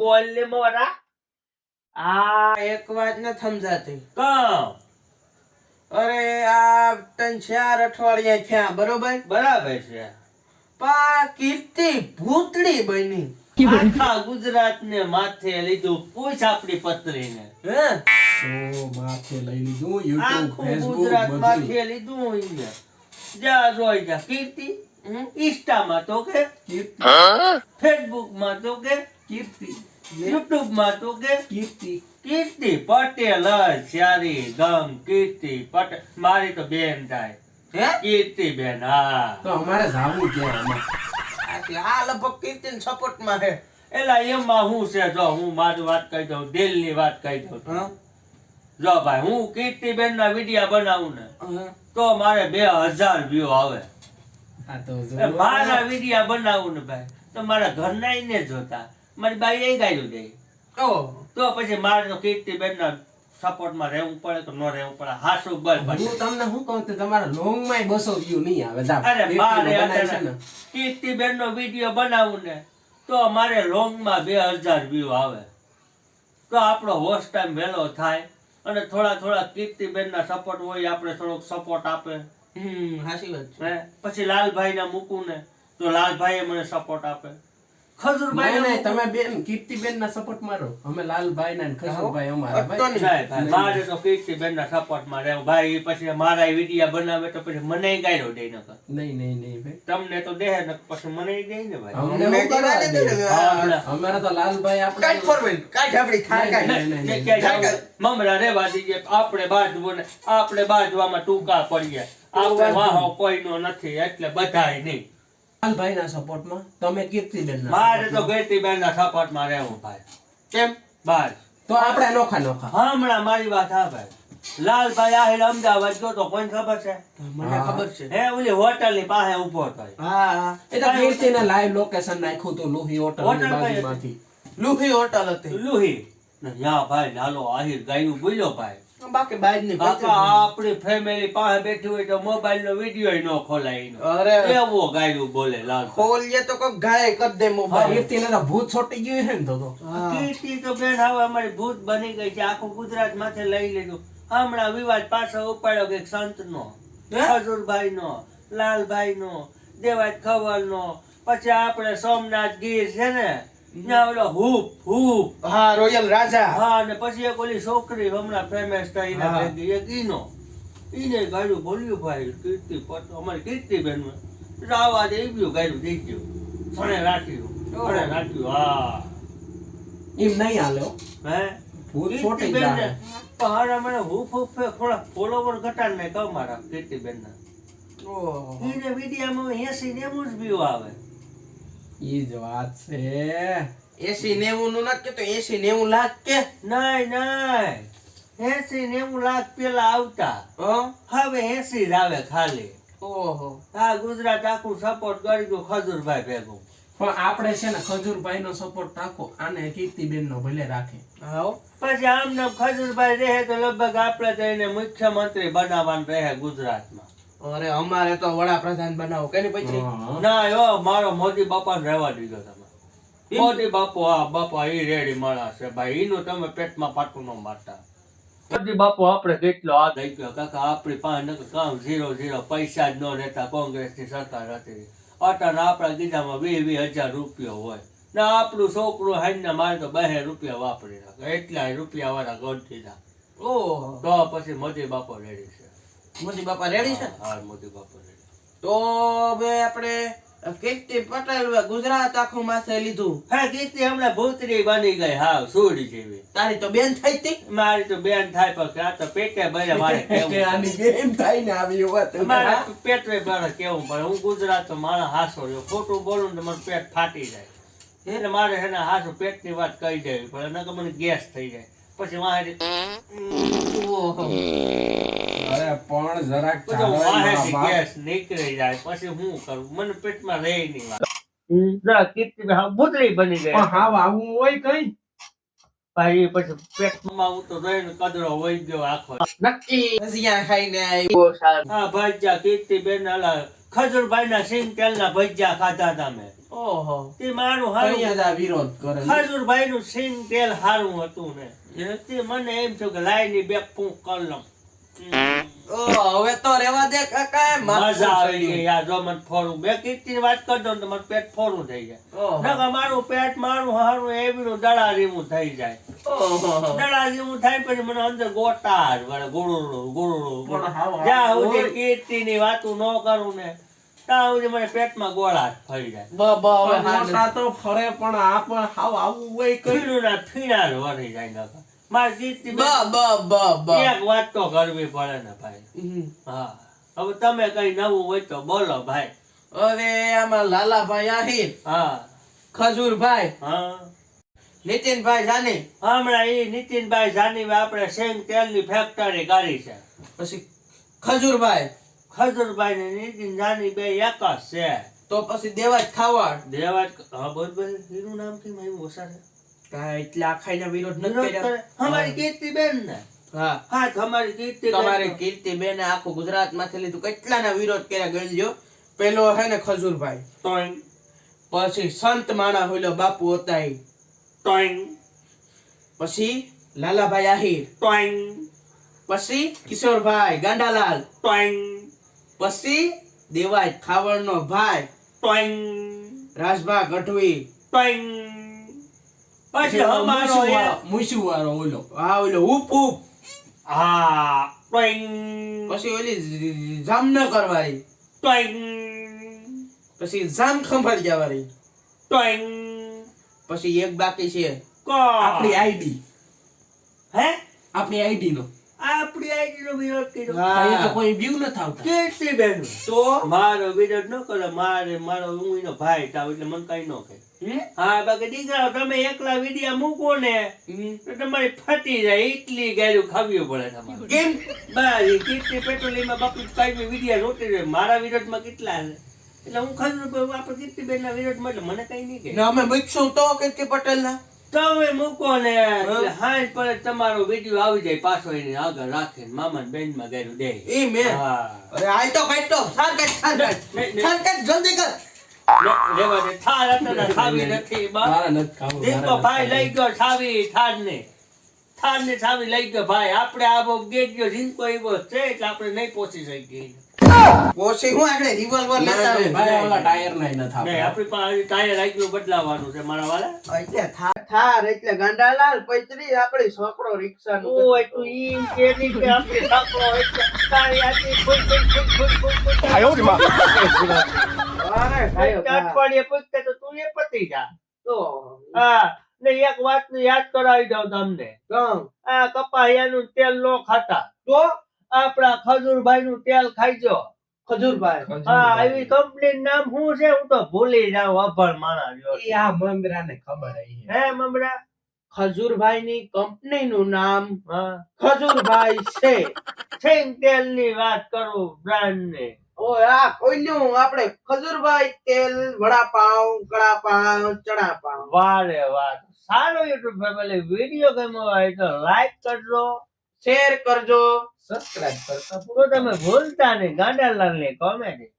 બોલ લે મોરા. આ એક વાત ન સમજાતી. કમ અરે આ ત્રણ ચાર અઠવાડિયા થયા બરોબર? બરાબર છે. પા કીર્તિ ભૂતડી બની. આખા ગુજરાત ને માથે લીધું પૂછ આપણી પત્રી ને માથે લઈ લીધું યુટ્યુબ ફેસબુક ગુજરાત માથે લીધું જ્યાં જોઈ ગયા કીર્તિ? ઇન્સ્ટામાં તો કે? ફેસબુકમાં તો કે? કીર્તિ. યુટ્યુબમાં તો કે કીર્તિ. કીર્તિ પટેલ સારી ગમ કીર્તિ પટેલ. મારી તો બેન થાય. કીર્તિ બેન હા. તો અમારે જાવું છે આ લગભગ કીર્તિન સપોર્ટમાં હે એલા એમાં હું છે? જો હું મારી વાત કહી દઉં દિલની વાત કહી દઉં. હા? જો ભાઈ હું કીર્તિબેન ના વિડિયા બનાવું ને. તો મારે બે હજાર વ્યૂ આવે. આ તો મારા વિડિયા બનાવું ને ભાઈ તો મારા ઘરના ને જોતા. મારી બાઈ એ ગાયું જાય તો પછી મારે તો કીર્તિબેન ના સપોર્ટમાં રહેવું પડે તો ન રહેવું પડે હાસુ બસ હું તમને શું કહું તો તમારા લોંગમાં બસો વ્યૂ નહીં આવે. અરે મારે કીર્તિ અત્યારે ને. વીડિયો બનાવું ને તો મારે લોંગમાં બે હજાર વ્યૂ આવે. તો આપણો હોસ્ટ ટાઈમ વહેલો થાય અને થોડા થોડા કીર્તિબેન ના સપોર્ટ હોય આપણે થોડોક સપોર્ટ આપે. હમ હાસી વાત છે. પછી લાલભાઈ ના મૂકું ને તો લાલભાઈ મને સપોર્ટ આપે. ખજૂરભાઈ નહીં તમે બેન કીર્તિબેન ના સપોર્ટ મારો. અમે લાલભાઈ ના ને ખજૂરભાઈ અમારા. અટતો ભાઈ નહીં. ભાઈ, ભાઈ, મારે તો કીર્તિબેન ના સપોર્ટમાં ભાઈ પછી મારા વિડીયા બનાવે તો પછી મને ગાયરો દે નકર. નહીં નહીં નહીં ભાઈ. તમને તો દે ને પછી મને દે ને ભાઈ. તો લાલભાઈ થાય? મમરા રેવા દીજે આપણે બાજુ આપણે બાજવામાં ટૂંકા પડીએ. આપણે વાહો કોઈનો નથી એટલે બધાય નહીં. લાલભાઈ ના સપોર્ટ તમે કીર્તિબેન ના મારે તો કીર્તિબેન ના સપોર્ટમાં રહેવું ભાઈ. કેમ? બસ તો આપણે નોખા નોખા. હમણાં મારી વાત હા ભાઈ. લાલભાઈ આહિર અમદાવાદ ગયો તો કોઈને ખબર છે? મને ખબર છે. હે ઓલી હોટલની પાસે ઊભો હતો. હા એ તો કીર્તિને લાઈવ લોકેશન નાખ્યું તો લુહી હોટલની બાજુમાંથી. લુહી હોટલ હતી. લુહી. ને યા ભાઈ લાલો આહિર ગાયું બોલ્યો ભાઈ. બાકી બાજની કાકા આપણી ફેમિલી પાસે બેઠી હોય તો મોબાઈલ નો વીડિયો ન ખોલાય એનો. અરે. એવો ગાયું બોલે લાલ ખોલીએ તો કોક ગાય કર દે મોબાઈલ કીર્તિને તો ભૂત છોટી ગયું છે ને તો. કીર્તિ તો બેન હવે અમારી ભૂત બની ગઈ છે. આખું ગુજરાત માથે લઈ લીધું. હમણાં વિવાદ પાછો ઉપાડ્યો કે સંત નો હજુરભાઈ નો લાલભાઈ નો દેવાજ ખવલ નો પછી આપણે સોમનાથ ગીર છે ને ત્યાં ઓલો હૂપ હૂપ. હા રોયલ રાજા. હા અને પછી એક ઓલી છોકરી હમણાં ફેમસ થઈ હા. ભેગી. એક ઈનો. ઈને ગાયું બોલ્યું ભાઈ કીર્તિ પત અમારી કીર્તિ બેન આવા દે ગયું ગાયું થઈ ગયું. સણે રાખ્યું રાખ્યું હા. એમ નહીં હાલે હે. ભૂત છોટી ને જાય પહાડ મને હૂફ હૂફ થોડા ફોલોવર ઘટાડ ને કહું મારા કીર્તિબેન ના ઓહો. ઈને વિડીયામાં એસી નેવું જ view આવે. ઈ જ વાત છે. એસી નેવું નું નાખ કે તો એસી નેવું લાખ કે? નહીં નહીં એસી નેવું લાખ પેલા આવતા. હવે એસી જ આવે ખાલી. ઓહો. હા ગુજરાત આખું સપોર્ટ કરી દઉં ખજૂરભાઈ ભેગું. પણ આપણે છે ને ખજૂરભાઈ નો સપોર્ટ રાખો આને કીર્તિબેન નો ભલે રાખે. પછી આમ નામ ખજૂરભાઈ રહે તો લગભગ આપણે જઈને મુખ્યમંત્રી બનાવવાનું રહે ગુજરાતમાં. અરે અમારે તો વડાપ્રધાન બનાવો. કે પછી? ના યો મારો મોદી બાપા રહેવા દીધો તમે. મોદી બાપુ હા બાપા એ રેડી માણસ છે. ભાઈ એનું તમે પેટમાં પાટું ન મારતા. મોદી બાપુ આપણે કેટલો આ ગયો કાકા આપણી પાસે કામ ઝીરો ઝીરો પૈસા જ ન રહેતા કોંગ્રેસની સરકાર હતી. અટાને આપણા ગીધામાં વીસ વીસ હજાર રૂપિયો હોય. ને આપણું છોકરું હાઈને મારે તો બે રૂપિયા વાપરી નાખે. એટલા રૂપિયા વાળા ગોઠ દીધા તો પછી મોદી બાપો રેડી છે. મોદી બાપા રેડી છે? હા, બાપો રેડી. તો હવે આપણે કીર્તિ પટેલ ગુજરાત આખું માથે લીધું. હા કીર્તિ હમણાં ભૂતરી બની ગઈ હા સુડી જેવી. તારી તો બેન થઈ હતી? મારી તો બેન થાય પણ આ તો પેટે ભરે મારે આની બેન થાય ને આવી વાત મારા પેટે ભરે કેવું પણ હું ગુજરાત તો મારા હાસો રહ્યો. ખોટું બોલું ને મારું પેટ ફાટી જાય. એટલે મારે છે ને હાસો પેટની વાત કહી દેવી પણ એના મને ગેસ થઈ જાય. પછી વાહે ઓહો. પણ જરાક નીકળી જાય પછી હું કરું? મને પેટમાં રહે નહીં વાત. બની ગઈ. પણ હાવ આવું હોય કઈ? ભાઈ પછી પેટમાં હું તો જોઈને કદરો વહી ગયો આખો. નક્કી. ખાઈને આવ્યો હા ભજીયા કીર્તિ બેન અલા ખજુરભાઈ ના સિંગ તેલ ના ભજીયા ખાધા હતા મેં. ઓહો. તે મારું હારું વિરોધ કરે છે. ખજૂરભાઈ નું સિંગ તેલ હારું હતું ને. તે મને એમ થયું કે લાઈ ની બે પૂંક કરી લઉં. હવે તો રેવા દે કાકા મજા આવી. ગઈ યાર જો મને ફોરું બે કીર્તિ વાત કરજો ને તો મારું પેટ ફોરું થઈ જાય. ના મારું પેટ મારું હારું એવી દડા રીમું થઈ જાય. ઓહો. દડા રીમું થાય પછી મને અંદર ગોટા જ વળે ગુરુડું ગુરુડું જ્યાં સુધી કીર્તિ ની વાતું ન કરું ને ત્યાં સુધી મને પેટમાં ગોળા ફરી જાય. બ- બ હવે. મોટા તો ફરે પણ આ પણ હાવ આવું હોય ફીણું ના ફીણા વળી જાય નકર. મારી બ બ બ બ. એક વાત તો કરવી પડે ને ભાઈ. હા. હવે તમે કઈ નવું હોય તો બોલો ભાઈ. હવે આમાં લાલાભાઈ આહિર હા. ખજૂરભાઈ હા. નીતિનભાઈ જાની. હમણાં એ નીતિનભાઈ જાની આપણે શેંગ તેલની ફેક્ટરી કરી છે. પછી ખજૂરભાઈ. ખજૂરભાઈ ને નીતિન જાની બે એક જ છે. તો પછી દેવાજ ખાવાડ. દેવાજ હા બોલ બોલ એનું નામ કેમ આવ્યું કાંઈ એટલે આખાઈના વિરોધ નથી કર્યા? અમારી કીર્તિ બેન ને. હા. હા તમારી કીર્તિ તમારી કીર્તિબેને આખું ગુજરાતમાંથી લીધું. કેટલાના વિરોધ કર્યા ગયેલો પેલો હે ને ખજૂરભાઈ. ટોઈંગ પછી સંત માણા હોઈલો બાપુ હતા ટોઈંગ પછી લાલાભાઈ આહિર. ટોઈંગ પછી કિશોરભાઈ ગાંડાલાલ. ટોઈંગ પછી દેવાય ખાવડનો ભાઈ. ટોઈંગ રાજભા ગઢવી. ટોઈંગ એક વાળો- ઓલો. આ ઓલો ઉપ ઉપ. હા ટોઈંગ. પછી ઓલી જામ ન કરવાની ટોઈંગ. પછી જામ ખંભાળિયા વાળી ટોઈંગ. પછી એક બાકી છે. આપણી આઈડી. હે? આપણી આઈડી નો આપણી આઈડી નો વિરોધ કર્યો. અહીંયા તો હા કોઈ વ્યૂ ન આવતા કેટલી બેન. તો? મારો વિરોધ ન કરો. મારે મારો હું એનો ભાઈ તાવ એટલે મન કઈ ન કહે? હા? બાકી દીકરા તમે એકલા વિડિયા મૂકો ને તો તમારી ફટી જાય એટલી ગાયું ખાવ્યું પડે તમારે. કેમ? બસ કેટલી પેટ્રોલિયમમાં બાપુ કઈ વિડિયા રોટી રહે મારા વિરોધમાં કેટલા એટલે હું ખબર આપણે કીર્તિબેન ના વિરોધમાં એટલે મને કઈ નહીં કે અમે મૂકશું તો કીર્તિ પટેલ ના તમે મૂકો ને હાંજ પર તમારો વિડિયો આવી જાય પાછો એની આગળ રાખીને મામા બેનમાં ગાયું દે. એ મેં? હા. અરે આય તો કઈ તો સાર કાઢ જલ્દી કર. લેવા દે. થાર અત્યારે છાવી નથી. બા નથી ભાઈ લઈ ગયો છાવી ઠાર ને થાર ને છાવી લઈ ગયો ભાઈ. આપણે આ બહુ ગેટ ગયો જીનકો એવો છે એટલે આપણે નહીં પહોંચી શકીએ. પછી હું આપણે રિવોલ્વર લેતા ભાઈ, ઓલા ટાયર નાય નથી નહીં આપણી. પાસે ટાયર આગલું બદલાવાનું છે મારા વાળા. એટલે થાર થાર એટલે ગાંડાલાલ પૈતરી આપણી છોકરો રિક્ષા ઓય તું ઈ કે નહીં કે આપણે સાંકળો એટલે તારી આથી ફૂટ ફૂટ ફૂટ ફૂટ ફૂટ ફૂટ અરે ભાઈઓ એક અઠવાડિયે પૂછતે તો તું એ પતી જા. તો? હા ને એક વાત યાદ કરાવી દઉં તમને. આ કપાહિયાનું તેલ નો ખાતા તો? આપણા ખજૂરભાઈ નું તેલ ખાઈજો ખજૂરભાઈ. હા એવી કંપની નામ શું છે? હું તો ભૂલી જાઉં અભણ માણસ જો. ઈ આ મમરાને ખબર હઈ હે મમરા? ખજૂરભાઈ ની કંપની નું નામ ખજૂરભાઈ છે. સિંગ તેલની વાત કરું બ્રાન્ડ ને. ઓય આ ખોલ્યું આપણે ખજૂરભાઈ તેલ વડાપાઉં કડાપાઉં ચણાપાઉં. વારે વાર સારો યુટ્યુબ ફેમિલી વીડિયો ગમ્યો હોય તો લાઈક કરજો. શેર કરજો. સબસ્ક્રાઇબ કરતા પૂરો તમે ભૂલતા નહીં. ગાંડાલાલ ને કોમેડી